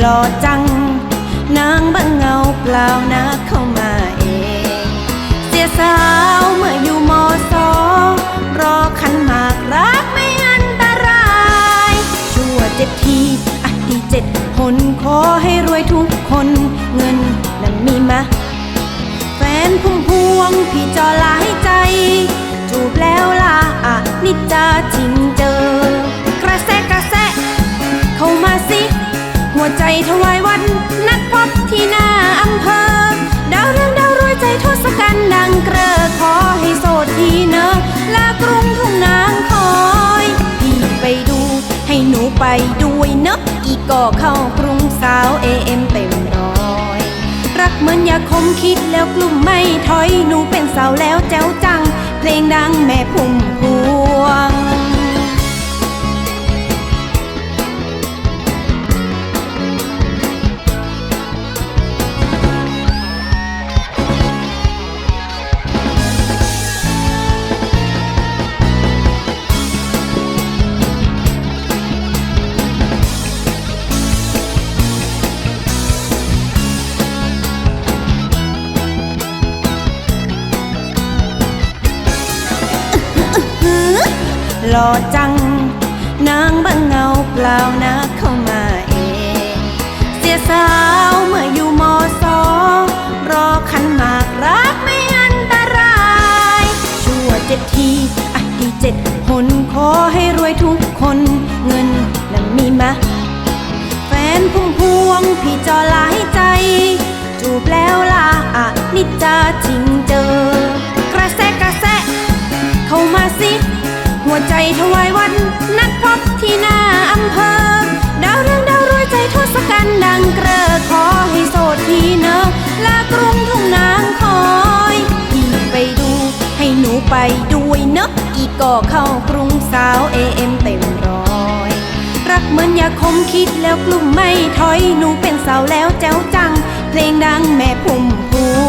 หล่อจัง นางบังเงาเปล่านะเข้ามาเอง เสียสาวเมื่ออยู่มอสอรอขันหมากรักไม่อันตราย ชั่วเจ็ดทีอะดีเจ็ดผลขอให้รวยทุกคนเงินนั้นมีมะ แฟนพุ่มพวงพี่จอหลายใจ จูบแล้วล่ะอะนิจจาจริงเจอ กระแสกระแสเข้ามาสิ หัวใจถวายวัน นัดพบที่หน้าอำเภอ ดาวเรืองดาวรวยใจทศกัณฐ์ดังเกรอขอให้โสดทีเนอะลากรุงทุ่งนางคอยพี่ไปดู ให้หนูไปด้วยเนอะอีกก็เข้ากรุงสาวเอ็มเต็มร้อย รักเหมือนยาคมคิดแล้วกลุ่มไม่ถอยหนูเป็นสาวแล้วแจ้วจัง เพลงดังแม่พุ่มพวง หล่อจัง นางบังเงาเปล่านะเข้ามาเอง เสียสาวเมื่ออยู่มอสอรอขันหมากรักไม่อันตราย ชั่วเจ็ดทีอะดีเจ็ดผลขอให้รวยทุกคนเงินนั้นมีมะ แฟนพุ่มพวงพี่จอลาย สิ หัวใจถวายวัน นัดพบที่หน้าอำเภอ ดาวเรื่องดาวรวยใจทศกัณฐ์ดังเกรอขอให้โสดทีเนอะลากรุงทุ่งนางคอยพี่ไปดู ให้หนูไปด้วยเนอะอีกก็เข้ากรุงสาวเอ็มเต็มร้อยรักเหมือนยาคมคิดแล้วกลุ่มไม่ถอยหนูเป็นสาวแล้วแจ้วจัง เพลงดังแม่พุ่มพวง